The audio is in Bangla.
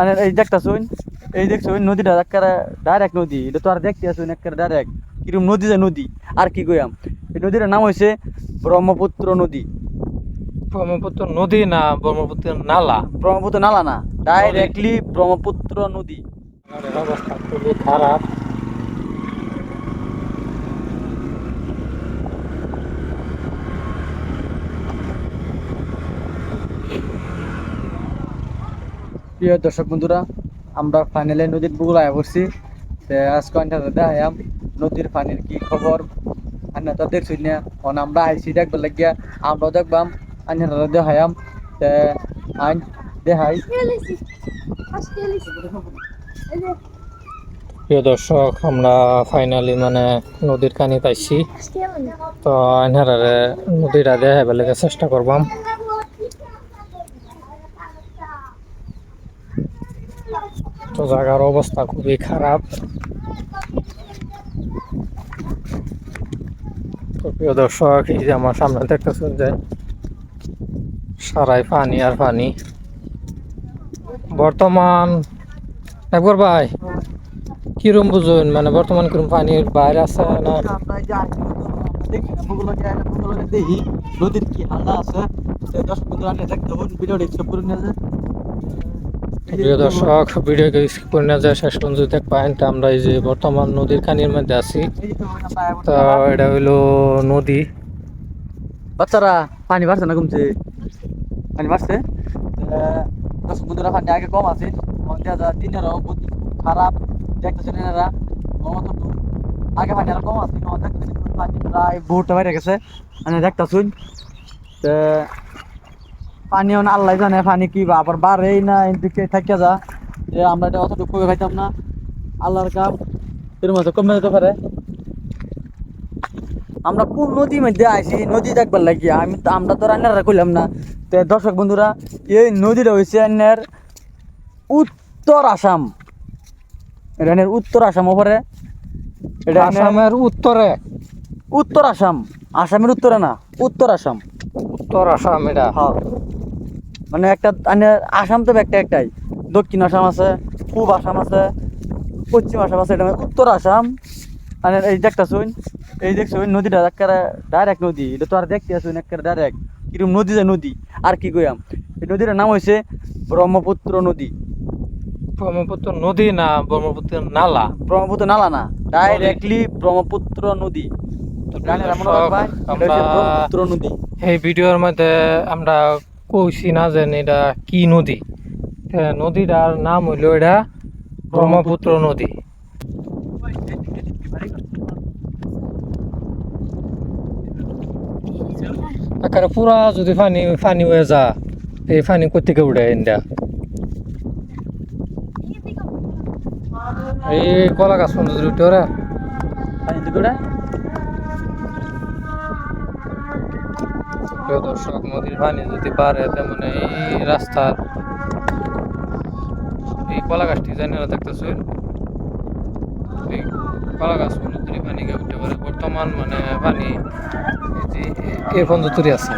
আর এই দেখতাছুন এই দেখছুন নদীটা একবারে ডাইরেক্ট নদী। এটা তো আর দেখতে আসুন একবারে ডাইরেক্ট কিরম নদী যায় নদী আর কি কইয়াম? এই নদীটার নাম হয়েছে ব্রহ্মপুত্র নদী। ব্রহ্মপুত্র নদী না ব্রহ্মপুত্র নালা? ব্রহ্মপুত্র নালা না ডাইরেক্টলি ব্রহ্মপুত্র নদী। অবস্থা খুবই খারাপ। প্রিয় দর্শক বন্ধুরা, আমরা ফাইনালে নদীর বুকুল আয়া পড়ছি। আজকে দেখাইয়াম নদীর পানির কি খবর? আন্না তো দেখছি না? আমরা আইসি দেখবার লাগিয়া আমরাও দেখবাম। আন্নারা দেখাইয়াম তে আইন দেখাই প্রিয় দর্শক, আমরা ফাইনালি মানে নদীর কানি পাইছি তো এনারে নদীটা দেখাইবার লাগে চেষ্টা করবাম। তো জায়গার অবস্থা খুবই খারাপ। তো প্রিয় দর্শক, এই যে আমার সামনে দেখতেছেন যে সারাই পানি আর পানি। বর্তমান, একবার ভাই, কিরম বুঝুন? মানে বর্তমান কিরম পানির বাইরে আছে না? দেখি নদীর কি হালটা আছে? দর্শক বন্ধুরা দেখতে ভিডিওটা স্টপ করে নিয়ে প্রিয় দর্শক, ভিডিওকে স্কিপ করে না যায়, শেষ পর্যন্ত দেখ পাইন তো আমরা এই যে বর্তমান নদীর কানির মধ্যে আছি। তো এটা হইল নদী। বাচ্চারা, পানি বাড়ছে না কমছে? পানি বাড়ছে? দশ বন্ধুরা, পানি আগে কম আছে। দিনেরও খারাপ। দেখতেছেন এনারা আগে পানি আরও কম আছে পানি প্রায় বহুটা বাইরে গেছে। আমি দেখতেছুন। পানি অন আল্লাহ জানে পানি কি বা আবার বাড়েই না এদিকে থাকে যা। যে আমরা এটা অতটুকু কমে খাইতাম না। আল্লাহর কাম এর মতো কমে যেতে পারে। আমরা কোন নদীর মধ্যে আইছি নদী দেখবার লাগিয়া আমি তো- আমরা তো রান্নারা করলাম না। তো দর্শক বন্ধুরা এই নদীটা হয়েছে আন্নার উত্তর আসাম। এটা আন্নার উত্তর আসাম ওপরে। এটা আসামের উত্তরে। উত্তর আসাম। আসামের উত্তরে না উত্তর আসাম। উত্তর আসাম এটা। হ্যাঁ। মানে একটা আন্নার আসাম তো একটা একটাই। দক্ষিণ আসাম আছে পূব আসাম আছে পশ্চিম আসাম আছে এটা মানে উত্তর আসাম। আর এই দেখতাছুন এই দেখছুন নদীটা একেবারে ডাইরেক্ট নদী। এটা তো আর দেখতে আসুন একেবারে ডাইরেক্ট কিরম নদী যে নদী আর কি কইয়াম? এই নদীটার নাম হয়েছে ব্রহ্মপুত্র নদী। ব্রহ্মপুত্র নদী না ব্রহ্মপুত্র নালা? ব্রহ্মপুত্র নালা না ডাইরেক্টলি ব্রহ্মপুত্র নদী। ব্রহ্মপুত্র নদী। এই ভিডিওর মধ্যে আমরা কইছি না যে এটা কি নদী? নদীটার নাম হইল এটা ব্রহ্মপুত্র নদী। একেবারে পুরা যদি পানি পানি হয়ে যা এই পানি কোথেকে উঠে ইন্ডিয়া এই কলা গাছ পর্যন্ত উঠে ওরা। পানি দিকে প্রিয় দর্শক, নদীর পানি যদি পারে, তেমন এই রাস্তার এই কলা গাছটি জানি না এই কলা গাছ নদীর পানি উঠতে পারে। বর্তমান মানে পানি এই যে পর্যন্ত আছে।